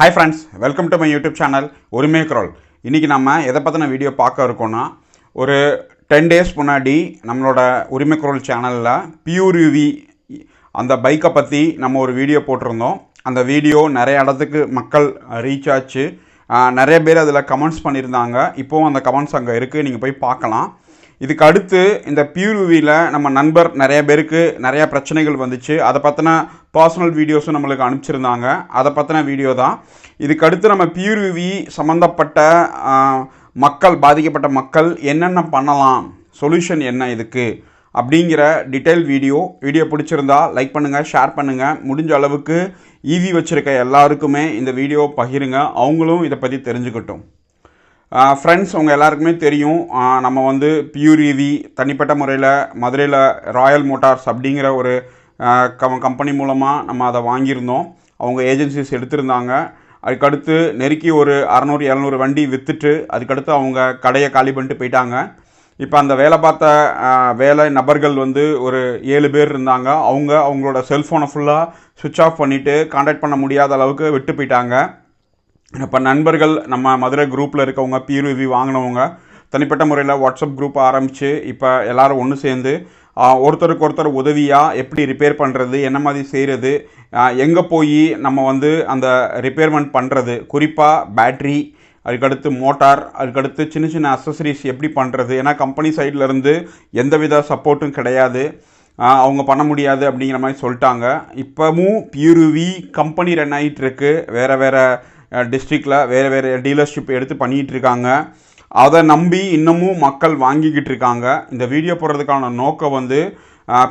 Hi friends welcome to my YouTube channel உரிமை குரல் இன்றைக்கி நம்ம எதை பற்றின வீடியோ பார்க்க இருக்கோன்னா ஒரு டென் டேஸ் முன்னாடி நம்மளோட உரிமை குரல் சேனலில் பியூர் யூவி அந்த பைக்கை பற்றி நம்ம ஒரு வீடியோ போட்டிருந்தோம். அந்த வீடியோ நிறைய இடத்துக்கு மக்கள் ரீச் ஆச்சு. நிறைய பேர் அதில் கமெண்ட்ஸ் பண்ணியிருந்தாங்க. இப்போவும் அந்த கமெண்ட்ஸ் அங்கே இருக்குது நீங்கள் போய் பார்க்கலாம். இதுக்கு அடுத்து இந்த பியூர்வியில் நம்ம நண்பர் நிறைய பேருக்கு நிறையா பிரச்சனைகள் வந்துச்சு. அதை பற்றின பர்சனல் வீடியோஸும் நம்மளுக்கு அனுப்பிச்சிருந்தாங்க. அதை பற்றின வீடியோ தான். இதுக்கு அடுத்து நம்ம பியூர்வி சம்மந்தப்பட்ட மக்கள் பாதிக்கப்பட்ட மக்கள் என்னென்ன பண்ணலாம்? சொல்யூஷன் என்ன இதுக்கு? அப்படிங்கிற டீட்டெயில் வீடியோ வீடியோ பிடிச்சிருந்தா லைக் பண்ணுங்கள் ஷேர் பண்ணுங்கள் முடிஞ்ச அளவுக்கு ஈவி வச்சுருக்க எல்லாருக்குமே இந்த வீடியோ பகிருங்க. அவங்களும் இதை பற்றி தெரிஞ்சுக்கட்டும். ஃப்ரெண்ட்ஸ் உங்கள் எல்லாருக்குமே தெரியும். நம்ம வந்து பியூர் தனிப்பட்ட முறையில் மதுரையில் ராயல் மோட்டார்ஸ் அப்படிங்கிற ஒரு கம் கம்பெனி மூலமாக நம்ம அதை வாங்கியிருந்தோம். அவங்க ஏஜென்சிஸ் எடுத்திருந்தாங்க. அதுக்கடுத்து நெருக்கி ஒரு அறநூறு இரநூறு வண்டி விற்றுட்டு அதுக்கடுத்து அவங்க கடையை காலி பண்ணிட்டு போயிட்டாங்க. இப்போ அந்த வேலை பார்த்த வேலை நபர்கள் வந்து ஒரு ஏழு பேர் இருந்தாங்க. அவங்க அவங்களோட செல்ஃபோனை ஃபுல்லாக சுவிட்ச் ஆஃப் பண்ணிவிட்டு காண்டாக்ட் பண்ண முடியாத அளவுக்கு விட்டு போயிட்டாங்க. இப்போ நண்பர்கள் நம்ம மதுரை குரூப்பில் இருக்கவங்க பியூரிவி வாங்கினவங்க தனிப்பட்ட முறையில் வாட்ஸ்அப் குரூப் ஆரம்பித்து இப்போ எல்லோரும் ஒன்று சேர்ந்து ஒருத்தருக்கு ஒருத்தர் உதவியாக எப்படி ரிப்பேர் பண்ணுறது என்ன மாதிரி செய்கிறது எங்கே போய் நம்ம வந்து அந்த ரிப்பேர்மெண்ட் பண்ணுறது குறிப்பாக பேட்ரி அதுக்கடுத்து மோட்டார் அதுக்கடுத்து சின்ன சின்ன அசசரிஸ் எப்படி பண்ணுறது ஏன்னா கம்பெனி சைட்லேருந்து எந்தவித சப்போர்ட்டும் கிடையாது. அவங்க பண்ண முடியாது அப்படிங்கிற மாதிரி சொல்லிட்டாங்க. இப்போவும் பியூருவி கம்பெனி ரன் ஆகிட்டு இருக்குது வேறு வேறு டிஸ்ட்ரிக்டில் வேறு வேறு டீலர்ஷிப் எடுத்து பண்ணிகிட்டு இருக்காங்க. அதை நம்பி இன்னமும் மக்கள் வாங்கிக்கிட்டு இருக்காங்க. இந்த வீடியோ போடுறதுக்கான நோக்கம் வந்து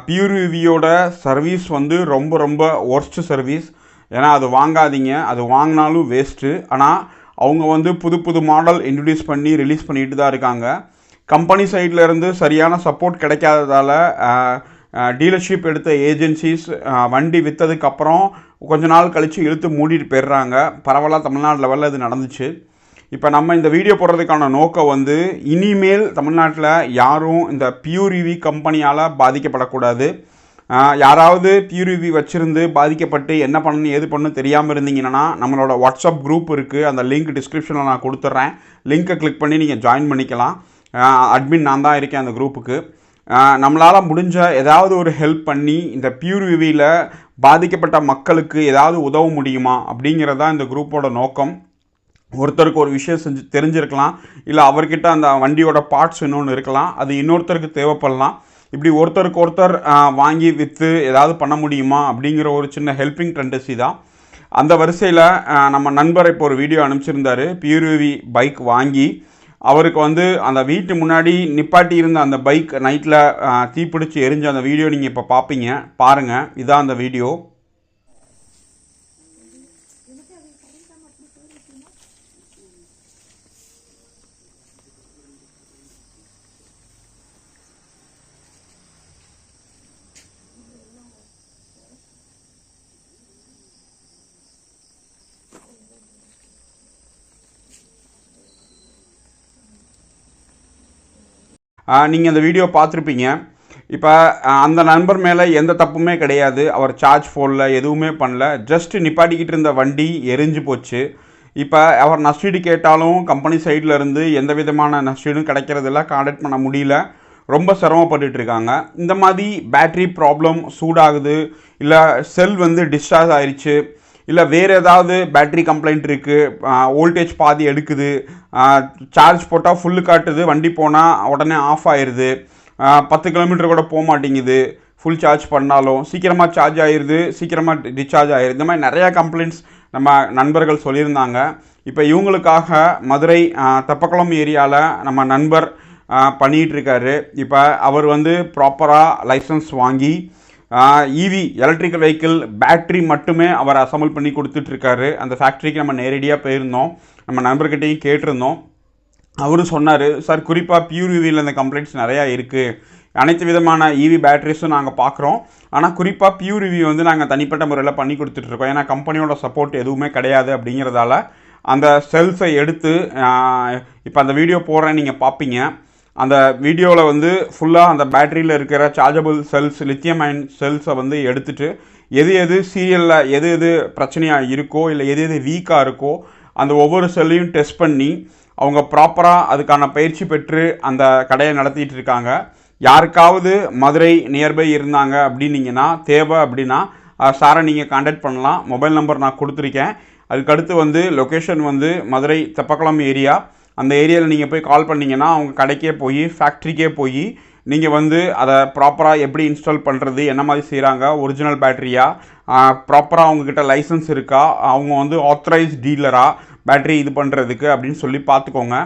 பியூரிவியோட சர்வீஸ் வந்து ரொம்ப ரொம்ப ஒர்ஸ்ட் சர்வீஸ் ஏன்னா அது வாங்காதீங்க. அது வாங்கினாலும் வேஸ்ட்டு ஆனால் அவங்க வந்து புது புது மாடல் இன்ட்ரடியூஸ் பண்ணி ரிலீஸ் பண்ணிட்டு தான் இருக்காங்க. கம்பெனி சைட்லேருந்து சரியான சப்போர்ட் கிடைக்காததால் டீலர்ஷிப் எடுத்த ஏஜென்சிஸ் வண்டி விற்றதுக்கப்புறம் கொஞ்ச நாள் கழித்து இழுத்து மூடிட்டு போயிடுறாங்க. பரவாயில்ல தமிழ்நாடு லெவலில் இது நடந்துச்சு. இப்போ நம்ம இந்த வீடியோ போடுறதுக்கான நோக்கம் வந்து இனிமேல் தமிழ்நாட்டில் யாரும் இந்த பியூரிவி கம்பெனியால் பாதிக்கப்படக்கூடாது. யாராவது பியூரிவி வச்சுருந்து பாதிக்கப்பட்டு என்ன பண்ணணும் ஏது பண்ணணும் தெரியாமல் இருந்தீங்கன்னா நம்மளோட வாட்ஸ்அப் குரூப் இருக்குது அந்த லிங்க் டிஸ்கிரிப்ஷனில் நான் கொடுத்துட்றேன் லிங்க்கை கிளிக் பண்ணி நீங்கள் ஜாயின் பண்ணிக்கலாம். அட்மின் நான் தான் இருக்கேன் அந்த குரூப்புக்கு நம்மளால் முடிஞ்ச ஏதாவது ஒரு ஹெல்ப் பண்ணி இந்த பியூரிவியில் பாதிக்கப்பட்ட மக்களுக்கு ஏதாவது உதவ முடியுமா அப்படிங்கிறது தான் இந்த குரூப்போட நோக்கம். ஒருத்தருக்கு ஒரு விஷயம் செஞ்சு தெரிஞ்சிருக்கலாம். இல்லை அவர்கிட்ட அந்த வண்டியோட பார்ட்ஸ் இன்னொன்று இருக்கலாம். அது இன்னொருத்தருக்கு தேவைப்படலாம். இப்படி ஒருத்தருக்கு ஒருத்தர் வாங்கி விற்று ஏதாவது பண்ண முடியுமா அப்படிங்கிற ஒரு சின்ன ஹெல்பிங் டெண்டசி தான். அந்த வரிசையில் நம்ம நண்பர் இப்போ ஒரு வீடியோ அனுப்பிச்சிருந்தாரு. பியூரிவி பைக் வாங்கி அவருக்கு வந்து அந்த வீட்டு முன்னாடி நிப்பாட்டி இருந்த அந்த பைக் நைட்டில் தீப்பிடிச்சு எரிஞ்ச அந்த வீடியோ நீங்கள் இப்போ பார்ப்பீங்க பாருங்கள் இதான் அந்த வீடியோ. நீங்கள் அந்த வீடியோ பார்த்துருப்பீங்க. இப்போ அந்த நண்பர் மேலே எந்த தப்புமே கிடையாது. அவர் சார்ஜ் ஃபோனில் எதுவுமே பண்ணல. ஜஸ்ட் நிப்பாட்டிக்கிட்டு இருந்த வண்டி எரிஞ்சு போச்சு. இப்போ அவர் நஷ்டீடு கேட்டாலும் கம்பெனி சைடில் இருந்து எந்த விதமான நஷ்டீடும் கிடைக்கிறதில்ல காண்டாக்ட் பண்ண முடியல. ரொம்ப சிரமப்பட்டுட்டு இருக்காங்க. இந்த மாதிரி பேட்ரி ப்ராப்ளம் சூடாகுது. இல்லை செல் வந்து டிஸ்சார்ஜ் ஆயிடுச்சு இல்லை வேறு ஏதாவது பேட்ரி கம்ப்ளைண்ட் இருக்குது வோல்டேஜ் பாதி எடுக்குது சார்ஜ் போட்டால் ஃபுல்லு காட்டுது வண்டி போனால் உடனே ஆஃப் ஆயிடுது பத்து கிலோமீட்டர் கூட போக மாட்டேங்குது ஃபுல் சார்ஜ் பண்ணாலும் சீக்கிரமாக சார்ஜ் ஆயிடுது சீக்கிரமாக டிஸ்சார்ஜ் ஆயிடுது இந்த மாதிரி நிறையா கம்ப்ளைண்ட்ஸ் நம்ம நண்பர்கள் சொல்லியிருந்தாங்க. இப்போ இவங்களுக்காக மதுரை தெப்பக்குளம் ஏரியாவில் நம்ம நண்பர் பண்ணிகிட்ருக்காரு இப்போ அவர் வந்து ப்ராப்பராக லைசன்ஸ் வாங்கி ஈவி எலக்ட்ரிக்கல் வெஹிக்கிள் பேட்ரி மட்டுமே அவர் அசம்பிள் பண்ணி கொடுத்துட்ருக்காரு. அந்த ஃபேக்ட்ரிக்கு நம்ம நேரடியாக போயிருந்தோம். நம்ம நண்பர்கிட்டையும் கேட்டிருந்தோம். அவரும் சொன்னார் சார் குறிப்பாக பியூர் யூவியில் இந்த கம்ப்ளைண்ட்ஸ் நிறையா இருக்குது அனைத்து விதமான ஈவி பேட்டரிஸும் நாங்கள் பார்க்குறோம் ஆனால் குறிப்பாக பியூர் யூவி வந்து நாங்கள் தனிப்பட்ட முறையில் பண்ணி கொடுத்துட்ருக்கோம். ஏன்னா கம்பெனியோட சப்போர்ட் எதுவுமே கிடையாது அப்படிங்கிறதால அந்த செல்ஸை எடுத்து இப்போ அந்த வீடியோ போடுறேன் நீங்கள் பார்ப்பீங்க அந்த வீடியோவில் வந்து ஃபுல்லாக அந்த பேட்டரியில் இருக்கிற சார்ஜபிள் செல்ஸ் லித்தியம் அயன் செல்ஸை வந்து எடுத்துட்டு எது எது சீரியலில் எது எது பிரச்சனையாக இருக்கோ இல்லை எது எது வீக்காக இருக்கோ அந்த ஒவ்வொரு செல்லையும் டெஸ்ட் பண்ணி அவங்க ப்ராப்பராக அதுக்கான பயிற்சி பெற்று அந்த கடையை நடத்திட்டு இருக்காங்க. யாருக்காவது மதுரை நியர்பை இருந்தாங்க அப்படின்னீங்கன்னா தேவை அப்படின்னா சாரை நீங்கள் காண்டாக்ட் பண்ணலாம். மொபைல் நம்பர் நான் கொடுத்துருக்கேன். அதுக்கடுத்து வந்து லொக்கேஷன் வந்து மதுரை தெப்பக்குளம் ஏரியா அந்த ஏரியாவில் நீங்கள் போய் கால் பண்ணிங்கன்னா அவங்க கடைக்கே போய் ஃபேக்ட்ரிக்கே போய் நீங்கள் வந்து அதை ப்ராப்பராக எப்படி இன்ஸ்டால் பண்ணுறது என்ன மாதிரி செய்கிறாங்க ஒரிஜினல் பேட்டரியா ப்ராப்பராக அவங்கக்கிட்ட லைசன்ஸ் இருக்கா அவங்க வந்து ஆத்தரைஸ் டீலராக பேட்டரி இது பண்ணுறதுக்கு அப்படின்னு சொல்லி பார்த்துக்கோங்க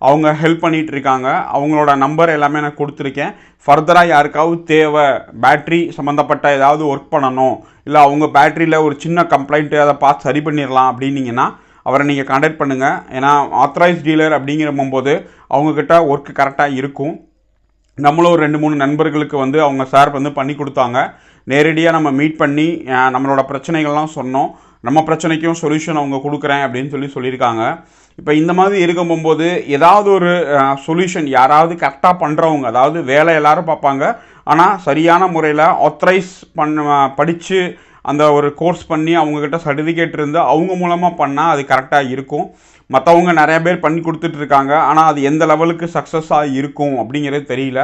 அவங்க ஹெல்ப் பண்ணிகிட்டு இருக்காங்க. அவங்களோட நம்பர் எல்லாமே நான் கொடுத்துருக்கேன். ஃபர்தராக யாருக்காவது தேவை பேட்டரி சம்மந்தப்பட்ட ஏதாவது ஒர்க் பண்ணணும் இல்லை அவங்க பேட்டரியில் ஒரு சின்ன கம்ப்ளைண்ட்டு அதை பார்த்து சரி பண்ணிடலாம் அப்படின்னீங்கன்னா அவரை நீங்கள் காண்டாக்ட் பண்ணுங்கள் ஏன்னா ஆத்தரைஸ் டீலர் அப்படிங்கிற போது அவங்கக்கிட்ட ஒர்க் கரெக்டாக இருக்கும். நம்மளும் ஒரு ரெண்டு மூணு நண்பர்களுக்கு வந்து அவங்க சார் வந்து பண்ணி கொடுத்தாங்க. நேரடியாக நம்ம மீட் பண்ணி நம்மளோட பிரச்சனைகள்லாம் சொன்னோம். நம்ம பிரச்சனைக்கும் சொல்யூஷன் அவங்க கொடுக்குறேன் அப்படின்னு சொல்லி சொல்லியிருக்காங்க. இப்போ இந்த மாதிரி இருக்கும் போகும்போது ஏதாவது ஒரு சொல்யூஷன் யாராவது கரெக்டாக பண்ணுறவங்க அதாவது வேலை எல்லோரும் பார்ப்பாங்க. ஆனால் சரியான முறையில் ஆத்தரைஸ் பண்ண படித்து அந்த ஒரு கோர்ஸ் பண்ணி அவங்கக்கிட்ட சர்டிஃபிகேட் இருந்து அவங்க மூலமாக பண்ணால் அது கரெக்டாக இருக்கும். மற்றவங்க நிறைய பேர் பண்ணி கொடுத்துட்ருக்காங்க ஆனால் அது எந்த லெவலுக்கு சக்ஸஸாக இருக்கும் அப்படிங்கிறது தெரியல.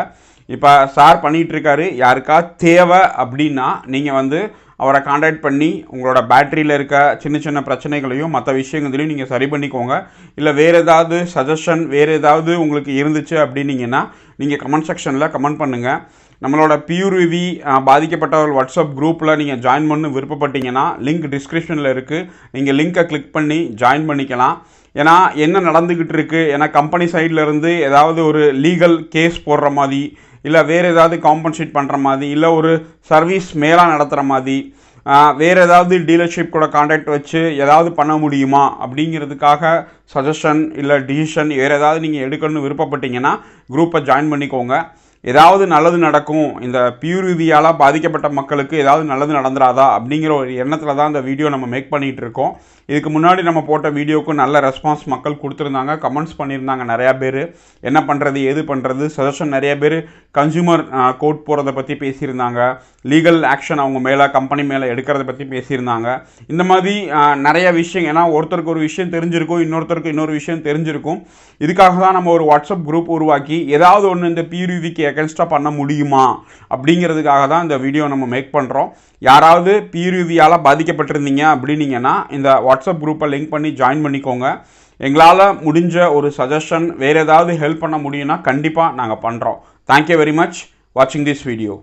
இப்போ சார் பண்ணிகிட்ருக்காரு யாருக்கா தேவை அப்படின்னா நீங்கள் வந்து அவரை காண்டாக்ட் பண்ணி உங்களோட பேட்டரியில் இருக்க சின்ன சின்ன பிரச்சனைகளையும் மற்ற விஷயங்களையும் நீங்கள் சரி பண்ணிக்கோங்க. இல்லை வேறு ஏதாவது சஜஷன் வேறு ஏதாவது உங்களுக்கு இருந்துச்சு அப்படின்னீங்கன்னா நீங்கள் கமெண்ட் செக்ஷனில் கமெண்ட் பண்ணுங்கள் நம்மளோட பியூரிவி பாதிக்கப்பட்டவர்கள் வாட்ஸ்அப் குரூப்பில் நீங்கள் ஜாயின் பண்ணு விருப்பப்பட்டீங்கன்னா லிங்க் டிஸ்கிரிப்ஷனில் இருக்குது நீங்கள் லிங்க்கை கிளிக் பண்ணி ஜாயின் பண்ணிக்கலாம். ஏன்னா என்ன நடந்துக்கிட்டு இருக்குது ஏன்னா கம்பெனி சைட்லேருந்து ஏதாவது ஒரு லீகல் கேஸ் போடுற மாதிரி இல்லை வேறு ஏதாவது காம்பன்சேட் பண்ணுற மாதிரி இல்லை ஒரு சர்வீஸ் மேலாக நடத்துகிற மாதிரி வேறு ஏதாவது டீலர்ஷிப் கூட காண்டாக்ட் வச்சு ஏதாவது பண்ண முடியுமா? அப்படிங்கிறதுக்காக சஜஷன் இல்லை டிசிஷன் வேறு ஏதாவது நீங்கள் எடுக்கணும்னு விருப்பப்பட்டீங்கன்னா குரூப்பை ஜாயின் பண்ணிக்கோங்க. ஏதாவது நல்லது நடக்கும் இந்த பியூரிவியால் பாதிக்கப்பட்ட மக்களுக்கு ஏதாவது நல்லது நடந்துடாதா அப்படிங்கிற ஒரு எண்ணத்தில் தான் இந்த வீடியோ நம்ம மேக் பண்ணிகிட்டு இருக்கோம். இதுக்கு முன்னாடி நம்ம போட்ட வீடியோக்கும் நல்ல ரெஸ்பான்ஸ் மக்கள் கொடுத்துருந்தாங்க கமெண்ட்ஸ் பண்ணியிருந்தாங்க நிறையா பேர். என்ன பண்ணுறது ஏது பண்ணுறது சஜஷன் நிறைய பேர் கன்சியூமர் கோர்ட் போகிறத பற்றி பேசியிருந்தாங்க. லீகல் ஆக்ஷன் அவங்க மேலே கம்பெனி மேலே எடுக்கிறத பற்றி பேசியிருந்தாங்க. இந்த மாதிரி நிறைய விஷயம் ஏன்னா ஒருத்தருக்கு ஒரு விஷயம் தெரிஞ்சிருக்கும் இன்னொருத்தருக்கு இன்னொரு விஷயம் தெரிஞ்சிருக்கும். இதுக்காக தான் நம்ம ஒரு வாட்ஸ்அப் குரூப் உருவாக்கி ஏதாவது ஒன்று இந்த பியூரிவிக்கு எகென்ஸ்டாக பண்ண முடியுமா? அப்படிங்கிறதுக்காக தான் இந்த வீடியோ நம்ம மேக் பண்ணுறோம் யாராவது பியூரிவியால் பாதிக்கப்பட்டிருந்தீங்க அப்படின்னீங்கன்னா இந்த வாட்ஸ்அப் குரூப்பை லிங்க் பண்ணி ஜாயின் பண்ணிக்கோங்க. எங்களால் முடிஞ்ச ஒரு சஜஷன் வேறு ஏதாவது ஹெல்ப் பண்ண முடியும்னா கண்டிப்பாக நாங்கள் பண்ணுறோம் தேங்க்யூ வெரி மச் வாட்சிங் திஸ் வீடியோ